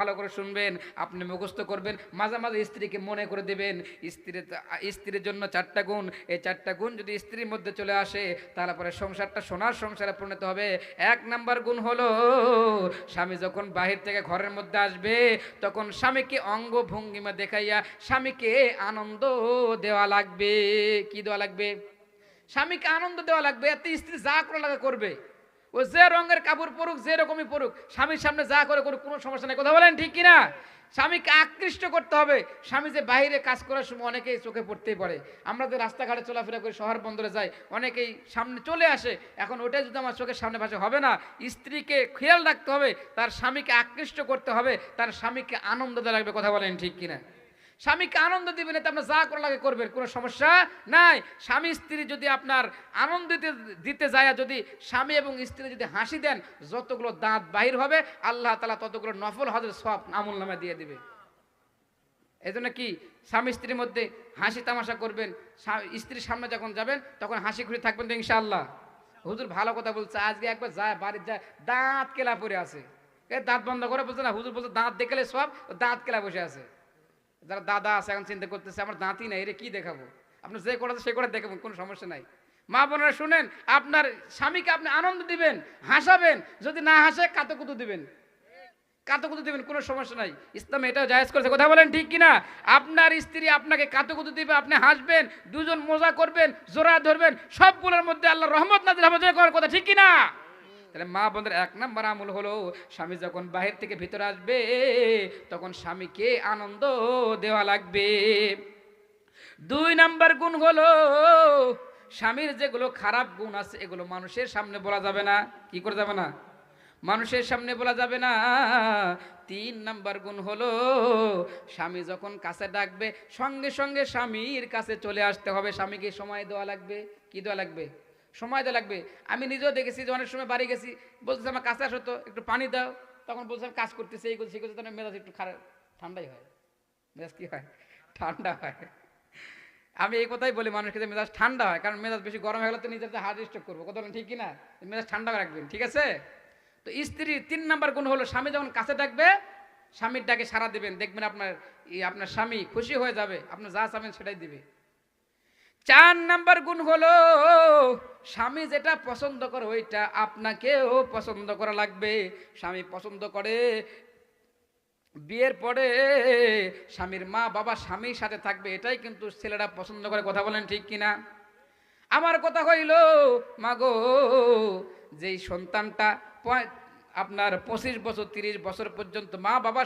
ভালো করে শুনবেন, আপনি মুখস্থ করবেন, মাঝে মাঝে স্ত্রীকে মনে করে দেবেন স্ত্রীর স্ত্রীর জন্য চারটা গুণ, এই চারটা গুণ যদি স্ত্রীর মধ্যে চলে আসে, তাহলে পরে সংসারটা সোনার সংসারে পরিণত হবে। এক নাম্বার গুণ হলো, স্বামী যখন বাহির থেকে ঘরের মধ্যে আসবে, তখন স্বামীকে অঙ্গ ভঙ্গিমা দেখাইয়া স্বামীকে আনন্দ দেওয়া লাগবে। কি দেওয়া লাগবে? স্বামীকে আনন্দ দেওয়া লাগবে, এতে স্ত্রী যা করে লাগে করবে। ও যে রঙের কাপড় পরুক, যে রকমই পরুক, স্বামীর সামনে যা করে করুক, কোনো সমস্যা নেই। কথা বলেন ঠিক কিনা? স্বামীকে আকৃষ্ট করতে হবে। স্বামী যে বাইরে কাজ করার সময় অনেকেই চোখে পড়তেই পারে আমরা যে রাস্তাঘাটে চলাফেরা করি, শহর বন্দরে যাই, অনেকেই সামনে চলে আসে। এখন ওটাই যদি আমার চোখের সামনে ভাসে, হবে না। স্ত্রীকে খেয়াল রাখতে হবে, তার স্বামীকে আকৃষ্ট করতে হবে, তার স্বামীকে আনন্দ দেওয়া লাগবে। কথা বলেন ঠিক কিনা? স্বামীকে আনন্দ দিবেন, এতে আপনার যা করা লাগে করবেন, কোনো সমস্যা নাই। স্বামী স্ত্রী যদি আপনার আনন্দ দিতে যায় যদি স্বামী এবং স্ত্রী যদি হাসি দেন, যতগুলো দাঁত বাহির হবে, আল্লাহ তালা ততগুলো নফল হজের সব আমল নামে দিয়ে দিবে। এই জন্য কি? স্বামী স্ত্রীর মধ্যে হাসি তামাশা করবেন স্ত্রীর সামনে যখন যাবেন, তখন হাসি খুশি থাকবেন তো ইনশাআল্লাহ। হুজুর ভালো কথা বলছে, আজকে একবার যায়, বাড়ির যায়, দাঁত কেলা পরে আছে। দাঁত বন্ধ করে বলছে না, হুজুর বলছে দাঁত দেখলে সব দাঁত কেলা বসে আছে। যারা দাদা আছে, এখন চিন্তা করতেছে, আমার দাঁতই নাই, এরে কি দেখাবো? আপনি যে করেছে, সে করে দেখাবেন কোনো সমস্যা নাই। মা বোনেরা শুনেন, আপনার স্বামীকে আপনি আনন্দ দিবেন, হাসাবেন, যদি না হাসে, কাতকুতু দিবেন। কাতকুতু দিবেন, কোনো সমস্যা নাই। ইসলাম এটা জায়েজ করেছে। কথা বলেন ঠিক কিনা? আপনার স্ত্রী আপনাকে কাতকুতু দিবে, আপনি হাসবেন, দুজন মজা করবেন, জোড়া ধরবেন, সবগুলোর মধ্যে আল্লাহ রহমত নাজিল হবে কথা ঠিক কিনা? তাহলে মা বোনদের এক নম্বর আমল হলো, স্বামী যখন বাহির থেকে ভিতরে আসবে, তখন স্বামীকে আনন্দ দেওয়া লাগবে। দুই নাম্বার গুণ হলো, স্বামীর যেগুলো খারাপ গুণ আছে, এগুলো মানুষের সামনে বলা যাবে না। কি করে যাবে না? মানুষের সামনে বলা যাবে না। তিন নাম্বার গুণ হলো, স্বামী যখন কাছে ডাকবে, সঙ্গে সঙ্গে স্বামীর কাছে চলে আসতে হবে। স্বামীকে সময় দেওয়া লাগবে। কি দেওয়া লাগবে? সময় দেওয়া লাগবে। আমি নিজেও দেখেছি যে অনেক সময় বাড়ি গেছি, বলতেছে আমার কাছে আসো তো, একটু পানি দাও। তখন বলছে কাজ করতেছি, এই করছি, সেই করছি মেজাজ একটু খারাপ, ঠান্ডাই হয়। মেজাজ কি হয়? ঠান্ডা হয়। আমি এই কথাই বলি মানুষকে যে মেজাজ ঠান্ডা হয়, কারণ মেজাজ বেশি গরম হয়ে গেলে তো নিজের হার্ট স্ট্রোক করব। কথা ঠিক কিনা? মেজাজ ঠান্ডা রাখবেন, ঠিক আছে? তো স্ত্রীর তিন নাম্বার গুণ হলো, স্বামী যখন কাছে ডাকবে, স্বামীর ডাকে সারা দেবেন। দেখবেন আপনার আপনার স্বামী খুশি হয়ে যাবে, আপনার যা চাবেন সেটাই দিবে। চার নাম্বার গুণ হলো স্বামী যেটা পছন্দ করে ওইটা আপনাকেও পছন্দ করা লাগবে। স্বামী পছন্দ করে বিয়ের পরে স্বামীর মা বাবা স্বামীর সাথে থাকবে, এটাই কিন্তু ছেলেরা পছন্দ করে, কথা বলেন ঠিক কিনা? আমার কথা হইল, মাগো, যেই সন্তানটা আপনার পঁচিশ বছর, তিরিশ বছর পর্যন্ত মা বাবা